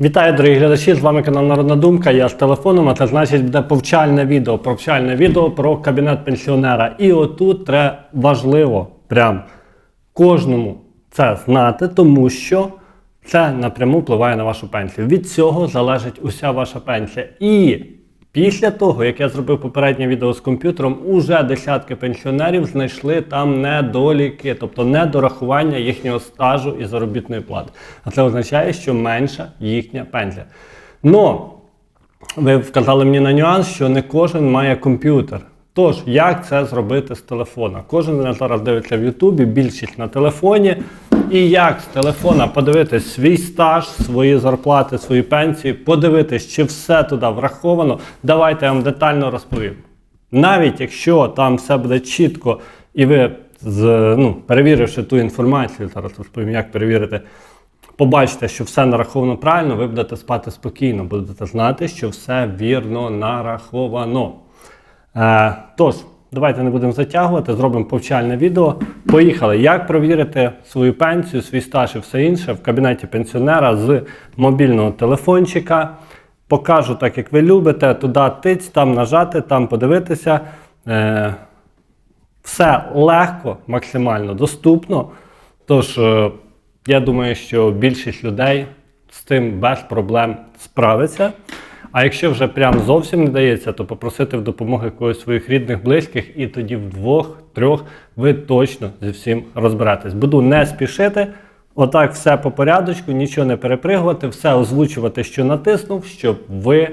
Вітаю, дорогі глядачі! З вами канал Народна Думка. Я з телефоном, а це значить буде повчальне відео. Повчальне відео про кабінет пенсіонера. І отут треба важливо прям кожному це знати, тому що це напряму впливає на вашу пенсію. Від цього залежить уся ваша пенсія. І після того, як я зробив попереднє відео з комп'ютером, уже десятки пенсіонерів знайшли там недоліки, тобто недорахування їхнього стажу і заробітної плати. А це означає, що менша їхня пенсія. Но ви вказали мені на нюанс, що не кожен має комп'ютер. Тож, як це зробити з телефона? Кожен зараз дивиться в Ютубі, більшість на телефоні. І як з телефона подивитись свій стаж, свої зарплати, свої пенсії, подивитись, чи все туди враховано. Давайте я вам детально розповім. Навіть якщо там все буде чітко, і ви, з, ну, перевіривши ту інформацію, зараз розповім, як перевірити, побачите, що все нараховано правильно, ви будете спати спокійно, будете знати, що все вірно нараховано. Е, тож, давайте не будемо затягувати, зробимо повчальне відео. Поїхали. Як провірити свою пенсію, свій стаж і все інше в кабінеті пенсіонера з мобільного телефончика. Покажу так, як ви любите, туди тиць, там нажати, там подивитися. Е, все легко, максимально доступно. Тож, е, я думаю, що більшість людей з тим без проблем справиться. А якщо вже прям зовсім не дається, то попросити в допомоги когось своїх рідних, близьких, і тоді вдвох-трьох ви точно зі всім розберетесь. Буду не спішити. Отак все по порядочку, нічого не перепригувати, все озвучувати, що натиснув, щоб ви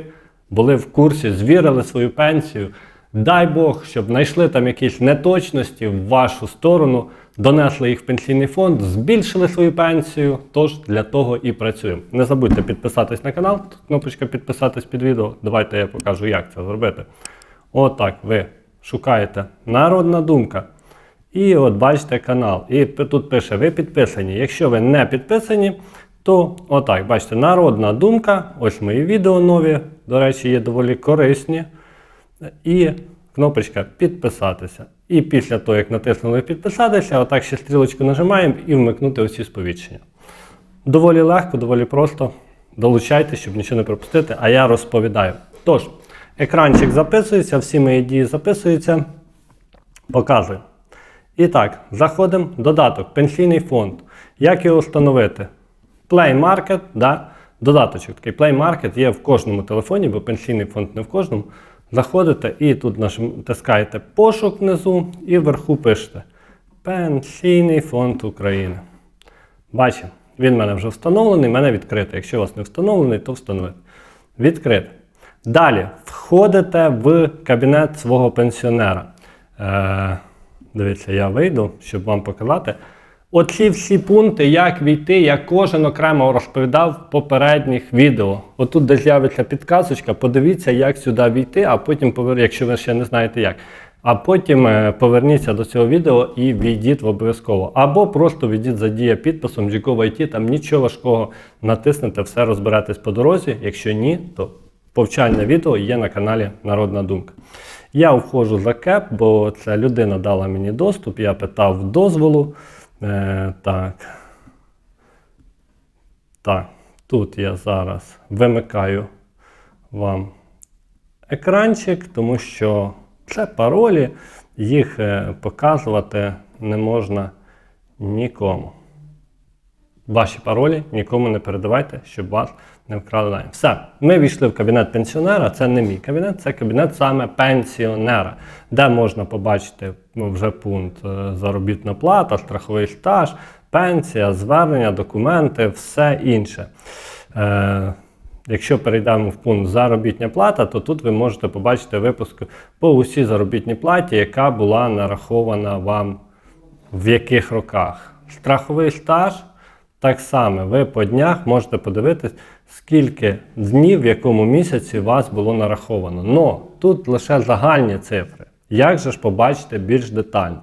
були в курсі, звірили свою пенсію. Дай Бог, щоб знайшли там якісь неточності в вашу сторону, донесли їх в пенсійний фонд, збільшили свою пенсію. Тож для того і працюємо. Не забудьте підписатись на канал, кнопочка підписатись під відео. Давайте я покажу, як це зробити. Отак ви шукаєте Народна думка. І от бачите канал. І тут пише, ви підписані. Якщо ви не підписані, то отак, бачите, народна думка. Ось мої відео нові, до речі, є доволі корисні. І кнопочка підписатися. І після того, як натиснули підписатися, отак ще стрілочку нажимаємо і вмикнути усі сповіщення. Доволі легко, доволі просто. Долучайте, щоб нічого не пропустити, а я розповідаю. Тож, екранчик записується, всі мої дії записуються. Показую. І так, заходимо. Додаток, пенсійний фонд. Як його встановити? Play Market, да? додаточок такий Play Market є в кожному телефоні, бо пенсійний фонд не в кожному. Заходите і тут натискаєте пошук внизу і вверху пишете Пенсійний фонд України. Бачимо, він в мене вже встановлений, в мене відкритий. Якщо у вас не встановлений, то встановити. Відкрити. Далі входите в кабінет свого пенсіонера. Е, дивіться, я вийду, щоб вам показати. Оці всі пункти, як війти, я кожен окремо розповідав в попередніх відео. Отут, де з'явиться підказочка, подивіться, як сюди війти, а потім повер... якщо ви ще не знаєте як. А потім е, поверніться до цього відео і війдіть в обов'язково. Або просто війдіть за дія підписом Джікова IT, там нічого важкого натиснете, все розберетесь по дорозі. Якщо ні, то повчальне відео є на каналі Народна Думка. Я входжу за кеп, бо ця людина дала мені доступ, я питав дозволу. Е, так. Так, тут я зараз вимикаю вам екранчик, тому що це паролі, їх е, показувати не можна нікому. Ваші паролі нікому не передавайте, щоб вас не вкрали дані. Все, ми війшли в кабінет пенсіонера. Це не мій кабінет, це кабінет саме пенсіонера, де можна побачити ну, вже пункт е, заробітна плата, страховий стаж, пенсія, звернення, документи, все інше. Е, Якщо перейдемо в пункт заробітня плата, то тут ви можете побачити випуск по усій заробітній платі, яка була нарахована вам в яких роках. Страховий стаж так само, ви по днях можете подивитись, скільки днів в якому місяці вас було нараховано. Но тут лише загальні цифри. Як же ж побачити більш детально?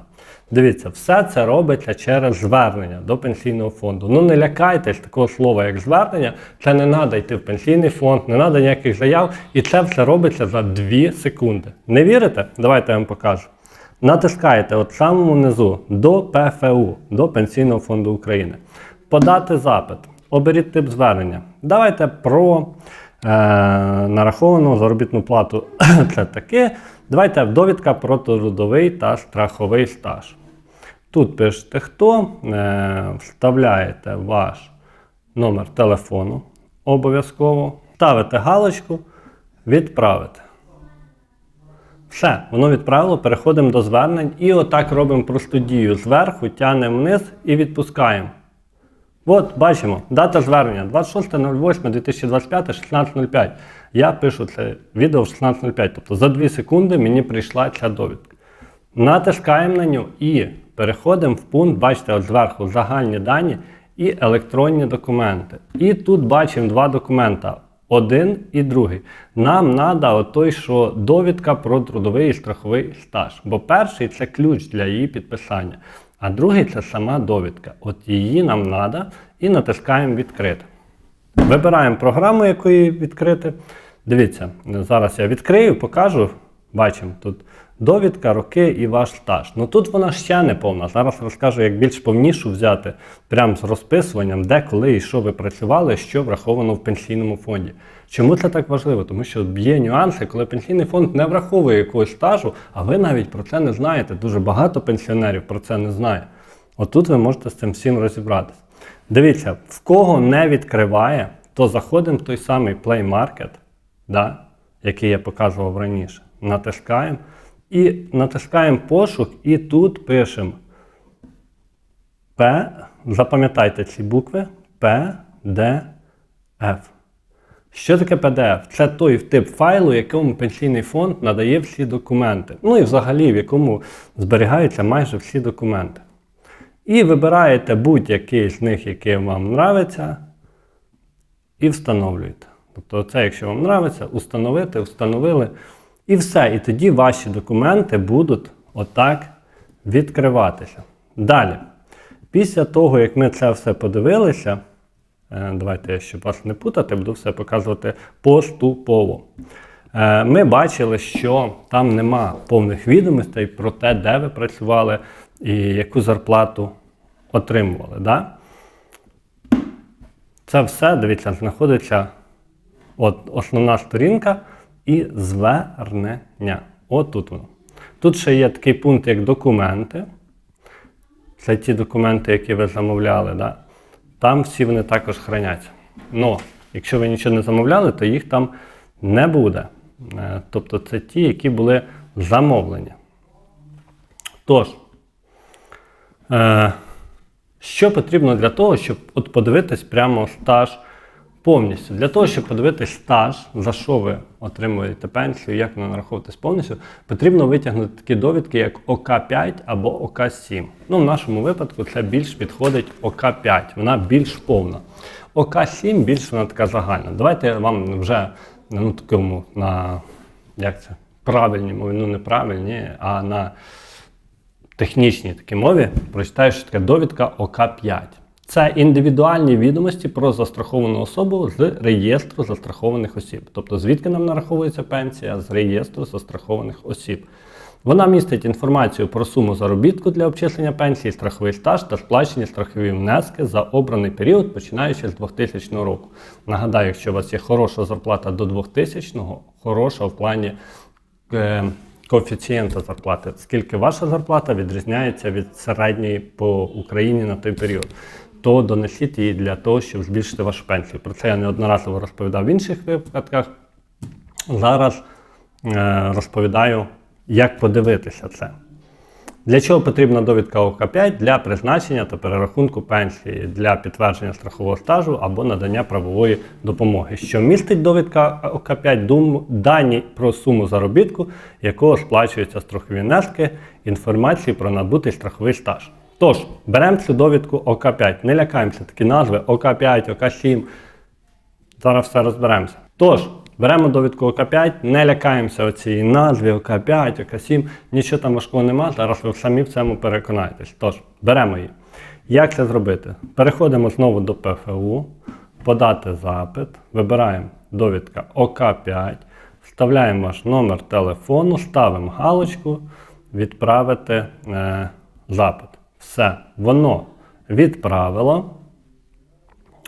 Дивіться, все це робиться через звернення до пенсійного фонду. Ну не лякайтесь такого слова, як звернення. Це не треба йти в пенсійний фонд, не треба ніяких заяв. І це все робиться за 2 секунди. Не вірите? Давайте я вам покажу. Натискаєте от самому низу до ПФУ, до Пенсійного фонду України. Подати запит. оберіть тип звернення. Давайте про е, нараховану заробітну плату. Це таке. Давайте довідка про трудовий та страховий стаж. Тут пишете хто, е, вставляєте ваш номер телефону обов'язково, ставите галочку, відправити. Все, воно відправило, переходимо до звернень і отак робимо просту дію. Зверху тягнемо вниз і відпускаємо. От, бачимо, дата звернення 26.08.2025, 16.05. Я пишу це відео в 16.05, тобто за 2 секунди мені прийшла ця довідка. Натискаємо на нього і переходимо в пункт, бачите, от зверху загальні дані і електронні документи. І тут бачимо два документа. Один і другий. Нам треба той, що довідка про трудовий і страховий стаж. Бо перший це ключ для її підписання, а другий це сама довідка. От її нам треба і натискаємо відкрити. Вибираємо програму, якої відкрити. Дивіться, зараз я відкрию, покажу. Бачимо тут довідка, роки і ваш стаж. Ну тут вона ще не повна. Зараз розкажу, як більш повнішу взяти, прямо з розписуванням, де, коли і що ви працювали, що враховано в пенсійному фонді. Чому це так важливо? Тому що є нюанси, коли пенсійний фонд не враховує якогось стажу, а ви навіть про це не знаєте. Дуже багато пенсіонерів про це не знає. Отут ви можете з цим всім розібратися. Дивіться, в кого не відкриває, то заходимо в той самий Play Market, да, який я показував раніше. Натискаємо і натискаємо пошук, і тут пишемо П. Запам'ятайте ці букви Ф. Що таке PDF? Це той тип файлу, якому пенсійний фонд надає всі документи. Ну і взагалі, в якому зберігаються майже всі документи. І вибираєте будь-який з них, який вам подобається, і встановлюєте. Тобто, це, якщо вам подобається, установити, встановили. І все. І тоді ваші документи будуть отак відкриватися. Далі. Після того, як ми це все подивилися, е, давайте я, щоб вас не путати, буду все показувати поступово. Е, Ми бачили, що там нема повних відомостей про те, де ви працювали і яку зарплату отримували. Да? Це все, дивіться, знаходиться от основна сторінка і звернення. От тут воно. Тут ще є такий пункт, як документи. Це ті документи, які ви замовляли. Да? Там всі вони також храняться. Но, якщо ви нічого не замовляли, то їх там не буде. Е, Тобто це ті, які були замовлені. Тож, е, що потрібно для того, щоб от подивитись прямо стаж повністю? Для того, щоб подивитись стаж, за що ви отримуєте пенсію, як вона нараховуватись повністю, потрібно витягнути такі довідки, як ОК5 або ОК7. Ну, в нашому випадку це більш підходить ОК5, вона більш повна. ОК7 більш вона така загальна. Давайте я вам вже ну, такому на як це, правильній мові, ну не правильні, а на технічній такій мові прочитаю, що таке довідка ОК5. Це індивідуальні відомості про застраховану особу з реєстру застрахованих осіб. Тобто, звідки нам нараховується пенсія з реєстру застрахованих осіб. Вона містить інформацію про суму заробітку для обчислення пенсії, страховий стаж та сплачені страхові внески за обраний період, починаючи з 2000 року. Нагадаю, якщо у вас є хороша зарплата до 2000, хороша в плані е, коефіцієнта зарплати, скільки ваша зарплата відрізняється від середньої по Україні на той період, то донесіть її для того, щоб збільшити вашу пенсію. Про це я неодноразово розповідав в інших випадках. Зараз е, розповідаю, як подивитися це. Для чого потрібна довідка ОК5 для призначення та перерахунку пенсії для підтвердження страхового стажу або надання правової допомоги, що містить довідка ОК5 дані про суму заробітку, якого сплачуються страхові внески, інформацію про набутий страховий стаж. Тож, беремо цю довідку ОК5, не лякаємося такі назви ОК5, ОК7. Зараз все розберемося. Тож, беремо довідку ОК5, не лякаємося оцієї назви ОК5, ОК7, нічого там важкого нема, зараз ви самі в цьому переконаєтесь. Тож, беремо її. Як це зробити? Переходимо знову до ПФУ, подати запит, вибираємо довідка ОК5, вставляємо ваш номер телефону, ставимо галочку, відправити е, запит. Все, воно відправило.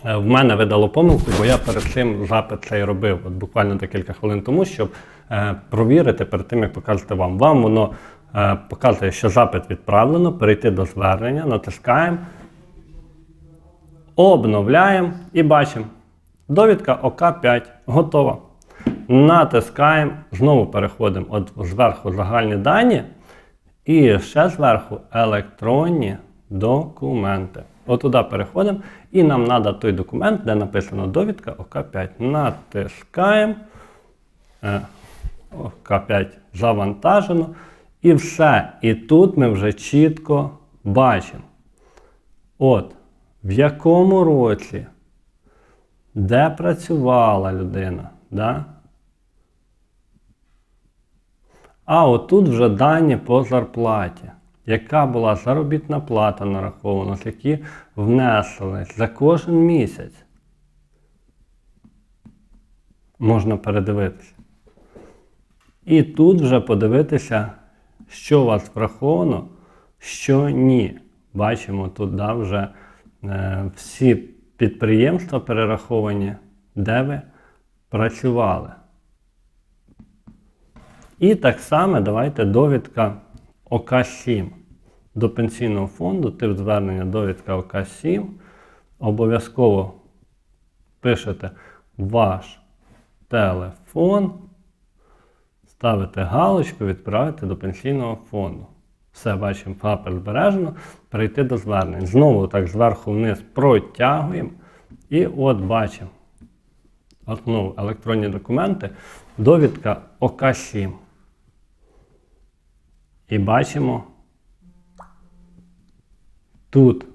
Е, В мене видало помилку, бо я перед цим запит цей робив, от буквально декілька хвилин тому, щоб е, провірити перед тим, як показати вам. Вам воно е, показує, що запит відправлено, перейти до звернення, натискаємо, обновляємо і бачимо. Довідка ОК5 готова. Натискаємо, знову переходимо от зверху загальні дані. І ще зверху електронні документи. Отуда переходимо, і нам треба той документ, де написано довідка ОК5. Натискаємо. Е, ОК5 завантажено. І все. І тут ми вже чітко бачимо. От, в якому році, де працювала людина. Да? А отут вже дані по зарплаті. Яка була заробітна плата нарахована, які внесли за кожен місяць. Можна передивитися. І тут вже подивитися, що у вас враховано, що ні. Бачимо, тут да, вже е, всі підприємства перераховані, де ви працювали. І так само давайте довідка ОК7 до пенсійного фонду, тип звернення довідка ОК7. Обов'язково пишете ваш телефон, ставите галочку, відправите до пенсійного фонду. Все, бачимо, папер збережено, перейти до звернень. Знову так зверху вниз протягуємо. І от бачимо. От знову електронні документи, довідка ОК7. І бачимо тут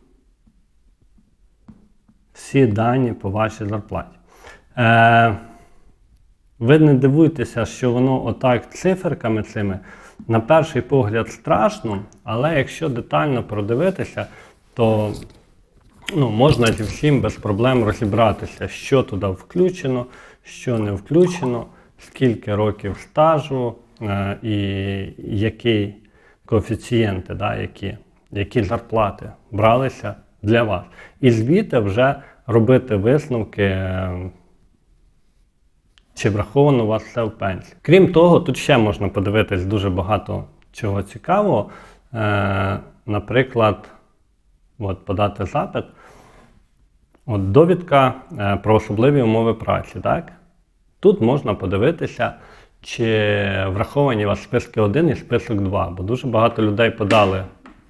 всі дані по вашій зарплаті. Е, ви не дивуйтеся, що воно отак циферками цими на перший погляд страшно, але якщо детально продивитися, то ну, можна зі всім без проблем розібратися, що туди включено, що не включено, скільки років стажу е, і який коефіцієнти, да, які, які зарплати бралися для вас. І звідти вже робити висновки. е, чи враховано у вас все в пенсії. Крім того, тут ще можна подивитись дуже багато чого цікавого. Е, наприклад, от, подати запит. От довідка е, про особливі умови праці. Так? Тут можна подивитися, чи враховані у вас списки 1 і список 2, бо дуже багато людей подали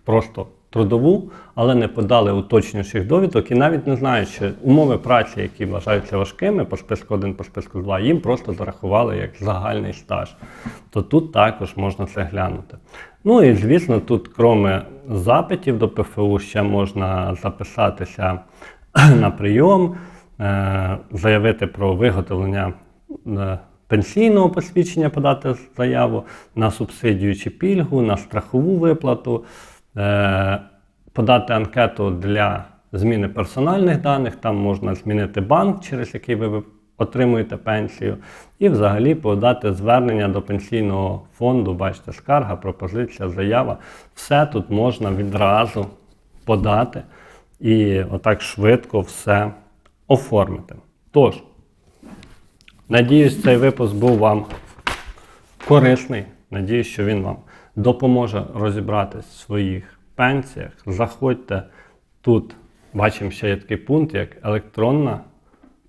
просто трудову, але не подали уточнюючих довідок і навіть не знають, що умови праці, які вважаються важкими по списку 1, по списку 2, їм просто зарахували як загальний стаж. То тут також можна це глянути. Ну і звісно, тут, крім запитів до ПФУ, ще можна записатися на прийом, е, заявити про виготовлення е, пенсійного посвідчення, подати заяву на субсидію чи пільгу, на страхову виплату, е, подати анкету для зміни персональних даних, там можна змінити банк, через який ви отримуєте пенсію, і взагалі подати звернення до пенсійного фонду, бачите, скарга, пропозиція, заява. Все тут можна відразу подати і отак швидко все оформити. Тож, надіюсь, цей випуск був вам корисний. Надіюсь, що він вам допоможе розібратись в своїх пенсіях. Заходьте тут, бачимо, ще є такий пункт, як електронна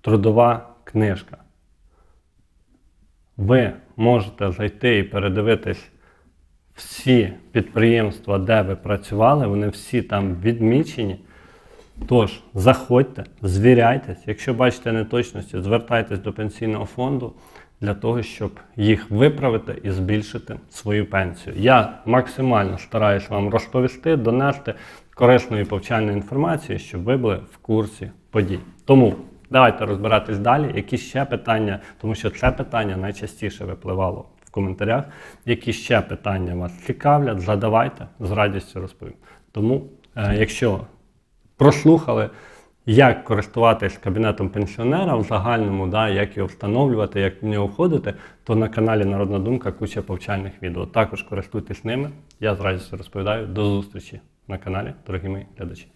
трудова книжка. Ви можете зайти і передивитись всі підприємства, де ви працювали, вони всі там відмічені. Тож, заходьте, звіряйтесь. Якщо бачите неточності, звертайтесь до пенсійного фонду для того, щоб їх виправити і збільшити свою пенсію. Я максимально стараюсь вам розповісти, донести корисної повчальної інформації, щоб ви були в курсі подій. Тому давайте розбиратись далі. Які ще питання, тому що це питання найчастіше випливало в коментарях. Які ще питання вас цікавлять, задавайте, з радістю розповім. Тому, е, якщо прослухали, як користуватись кабінетом пенсіонера в загальному, да, як його встановлювати, як в нього входити, то на каналі Народна Думка куча повчальних відео. Також користуйтесь ними. Я з радістю розповідаю. До зустрічі на каналі, дорогі мої глядачі.